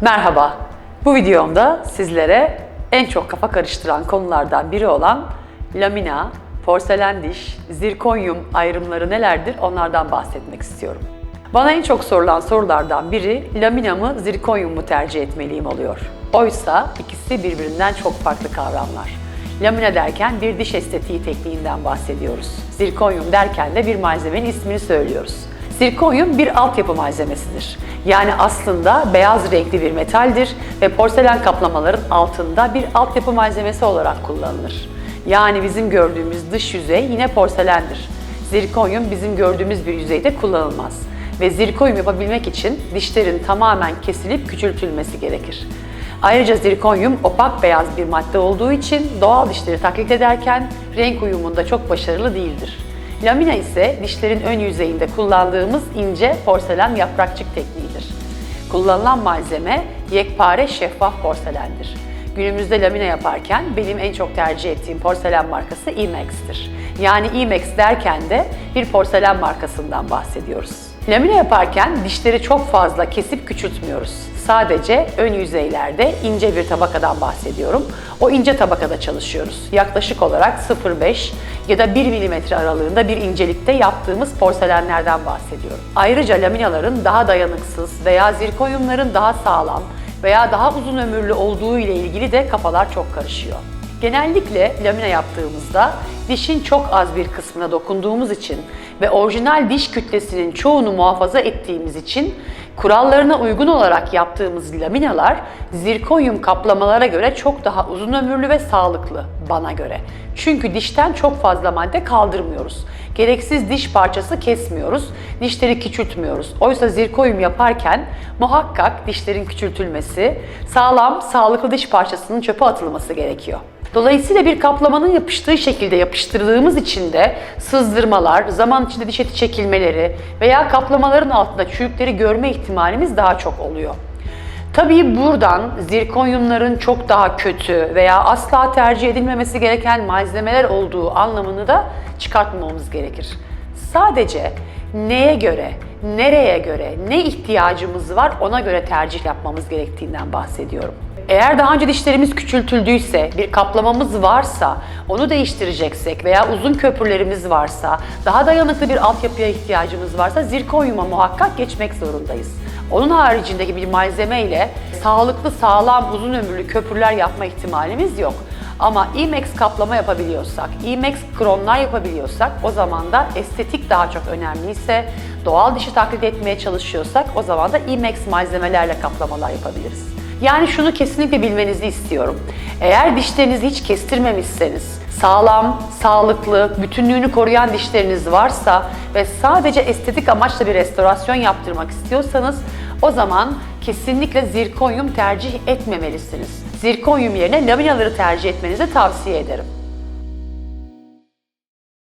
Merhaba. Bu videomda sizlere en çok kafa karıştıran konulardan biri olan lamina, porselen diş, zirkonyum ayrımları nelerdir onlardan bahsetmek istiyorum. Bana en çok sorulan sorulardan biri lamina mı, zirkonyum mu tercih etmeliyim oluyor. Oysa ikisi birbirinden çok farklı kavramlar. Lamina derken bir diş estetiği tekniğinden bahsediyoruz. Zirkonyum derken de bir malzemenin ismini söylüyoruz. Zirkonyum bir altyapı malzemesidir. Yani aslında beyaz renkli bir metaldir ve porselen kaplamaların altında bir altyapı malzemesi olarak kullanılır. Yani bizim gördüğümüz dış yüzey yine porselendir. Zirkonyum bizim gördüğümüz bir yüzeyde kullanılmaz. Ve zirkonyum yapabilmek için dişlerin tamamen kesilip küçültülmesi gerekir. Ayrıca zirkonyum opak beyaz bir madde olduğu için doğal dişleri taklit ederken renk uyumunda çok başarılı değildir. Lamina ise dişlerin ön yüzeyinde kullandığımız ince porselen yaprakçık tekniğidir. Kullanılan malzeme yekpare şeffaf porselendir. Günümüzde lamina yaparken benim en çok tercih ettiğim porselen markası Emex'tir. Yani Emex derken de bir porselen markasından bahsediyoruz. Lamina yaparken dişleri çok fazla kesip küçültmüyoruz. Sadece ön yüzeylerde ince bir tabakadan bahsediyorum. O ince tabakada çalışıyoruz. Yaklaşık olarak 0,5 ya da 1 mm aralığında bir incelikte yaptığımız porselenlerden bahsediyorum. Ayrıca laminaların daha dayanıksız veya zirkonyumların daha sağlam veya daha uzun ömürlü olduğu ile ilgili de kafalar çok karışıyor. Genellikle lamina yaptığımızda dişin çok az bir kısmına dokunduğumuz için ve orijinal diş kütlesinin çoğunu muhafaza ettiğimiz için kurallarına uygun olarak yaptığımız laminalar zirkonyum kaplamalara göre çok daha uzun ömürlü ve sağlıklı bana göre. Çünkü dişten çok fazla madde kaldırmıyoruz. Gereksiz diş parçası kesmiyoruz, dişleri küçültmüyoruz. Oysa zirkonyum yaparken muhakkak dişlerin küçültülmesi, sağlam, sağlıklı diş parçasının çöpe atılması gerekiyor. Dolayısıyla bir kaplamanın yapıştığı şekilde yapıştırdığımız için de sızdırmalar, zaman içinde diş eti çekilmeleri veya kaplamaların altında çürükleri görme ihtimalimiz daha çok oluyor. Tabii buradan zirkonyumların çok daha kötü veya asla tercih edilmemesi gereken malzemeler olduğu anlamını da çıkartmamamız gerekir. Sadece neye göre, nereye göre, ne ihtiyacımız var ona göre tercih yapmamız gerektiğinden bahsediyorum. Eğer daha önce dişlerimiz küçültüldüyse, bir kaplamamız varsa, onu değiştireceksek veya uzun köprülerimiz varsa, daha dayanıklı bir altyapıya ihtiyacımız varsa zirkonyuma muhakkak geçmek zorundayız. Onun haricindeki bir malzeme ile sağlıklı, sağlam, uzun ömürlü köprüler yapma ihtimalimiz yok. Ama IMAX kaplama yapabiliyorsak, IMAX kronlar yapabiliyorsak o zaman da estetik daha çok önemliyse, doğal dişi taklit etmeye çalışıyorsak o zaman da IMAX malzemelerle kaplamalar yapabiliriz. Yani şunu kesinlikle bilmenizi istiyorum. Eğer dişlerinizi hiç kestirmemişseniz, sağlam, sağlıklı, bütünlüğünü koruyan dişleriniz varsa ve sadece estetik amaçla bir restorasyon yaptırmak istiyorsanız o zaman kesinlikle zirkonyum tercih etmemelisiniz. Zirkonyum yerine laminaları tercih etmenizi tavsiye ederim.